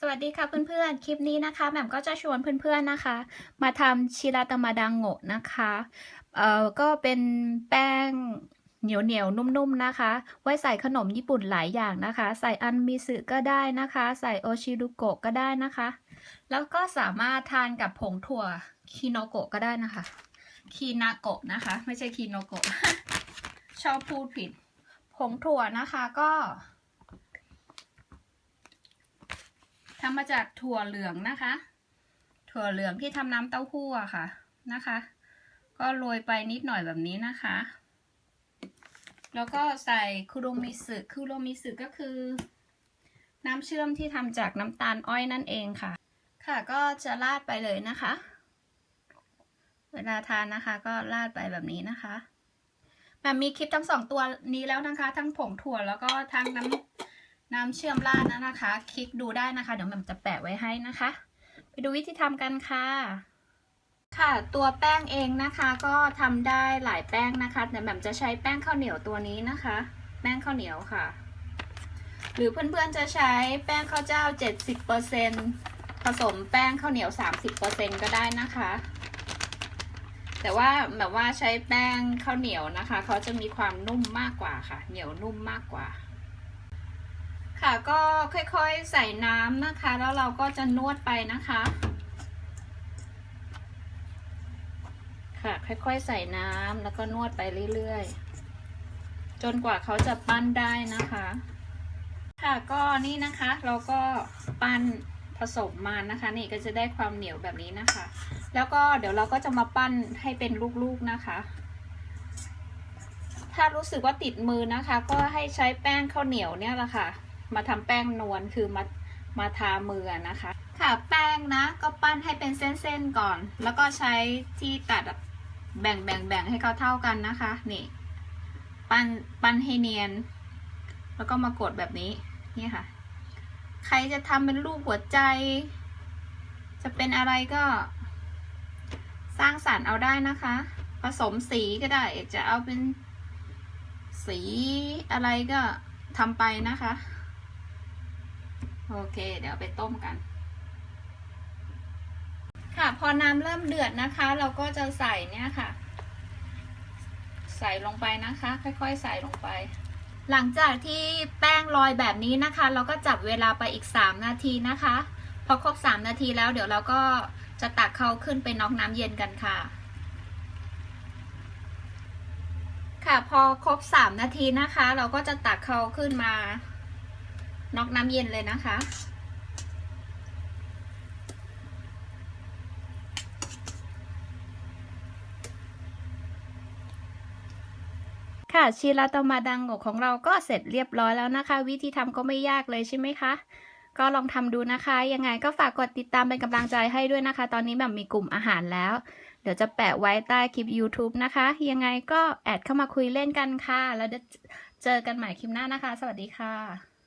สวัสดีค่ะเพื่อนๆ คลิปนี้นะคะแหม่มก็จะชวนเพื่อนๆนะคะ มาทำชิราตมาดังโงะนะคะ เอ่อ ก็เป็นแป้งเหนียวๆนุ่มๆนะคะ ไว้ใส่ขนมญี่ปุ่นหลายอย่างนะคะ ใส่อันมิสึก็ได้นะคะ ใส่โอชิรุโกะก็ได้นะคะ แล้วก็สามารถทานกับผงถั่วคิโนโกะก็ได้นะคะ คีนาโกะนะคะ ไม่ใช่คีโนโกะ ชอบพูดผิด ผงถั่วนะคะก็ ทำมาจากถั่วเหลืองนะคะ ถั่วเหลืองที่ทำน้ำเต้าหู้อะค่ะนะคะ ก็โรยไปนิดหน่อยแบบนี้นะคะ แล้วก็ใส่คุโรมิสึคุโรมิสึก็คือ น้ำเชื่อมที่ทำจากน้ำตาลอ้อยนั่นเองค่ะ ค่ะก็จะราดไปเลยนะคะ เวลาทานนะคะ ก็ราดไปแบบนี้นะคะแบบมีคลิปทั้งสองตัวนี้แล้วนะคะ ทั้งผงถั่วแล้วก็ทั้งน้ำ น้ำเชื่อมราดนะนะคะ คลิกดูได้นะคะ เดี๋ยวแหม่มจะแปะไว้ให้นะคะ ไปดูวิธีทำกันค่ะ ค่ะ ตัวแป้งเองนะคะ ก็ทำได้หลายแป้งนะคะแต่แหม่มจะใช้แป้งข้าวเหนียวตัวนี้นะคะ แป้งข้าวเหนียวค่ะ หรือเพื่อนๆจะใช้แป้งข้าวเจ้า 70%ผสมแป้งข้าวเหนียว 30%ก็ได้นะคะแต่ว่าแบบว่าใช้แป้งข้าวเหนียวนะคะ เขาจะมีความนุ่มมากกว่าค่ะ เหนียวนุ่มมากกว่า ค่ะก็ค่อยๆใส่น้ำนะคะ แล้วเราก็จะนวดไปนะคะ ค่ะค่อยๆใส่น้ำแล้วก็นวดไปเรื่อยๆ จนกว่าเขาจะปั้นได้นะคะ ค่ะก็นี่นะคะเราก็ปั้นผสมมานะคะ นี่ก็จะได้ความเหนียวแบบนี้นะคะ แล้วก็เดี๋ยวเราก็จะมาปั้นให้เป็นลูกๆนะคะ ถ้ารู้สึกว่าติดมือนะคะ ก็ให้ใช้แป้งข้าวเหนียวเนี่ยแหละค่ะ มาทำแป้งนวลคือมามาทามือนะคะ ค่ะแป้งนะก็ปั้นให้เป็นเส้นๆก่อน แล้วก็ใช้ที่ตัดแบ่งแบ่งแบ่งให้เขาเท่ากันนะคะนี่ ปั้นปั้นให้เนียน แล้วก็มากดแบบนี้นี่ค่ะ ใครจะทำเป็นรูปหัวใจ จะเป็นอะไรก็สร้างสรรค์เอาได้นะคะ ผสมสีก็ได้จะเอาเป็นสีอะไรก็ทำไปนะคะ โอเค เดี๋ยวไปต้มกัน ค่ะ พอน้ำเริ่มเดือดนะคะ เราก็จะใส่เนี่ยค่ะ ใส่ลงไปนะคะ ค่อยๆ ใส่ลงไป หลังจากที่แป้งลอยแบบนี้นะคะ เราก็จับเวลาไปอีก 3 นาทีนะคะ พอครบ 3 นาทีแล้วเดี๋ยวเราก็จะตักเขาขึ้นไปน็อกน้ำเย็นกันค่ะ ค่ะพอครบ 3 นาทีนะคะ เราก็จะตักเขาขึ้นมา น็อกน้ำเย็นเลยนะคะ ค่ะชีราตมาดังโงของเราก็เสร็จเรียบร้อยแล้วนะคะ วิธีทำก็ไม่ยากเลยใช่ไหมคะก็ลองทำดูนะคะ ยังไงก็ฝากกดติดตามเป็นกำลังใจให้ด้วยนะคะ ตอนนี้แบบมีกลุ่มอาหารแล้ว เดี๋ยวจะแปะไว้ใต้คลิป YouTube นะคะ ยังไงก็แอดเข้ามาคุยเล่นกันค่ะ แล้วเจอกันใหม่คลิปหน้านะคะ สวัสดีค่ะ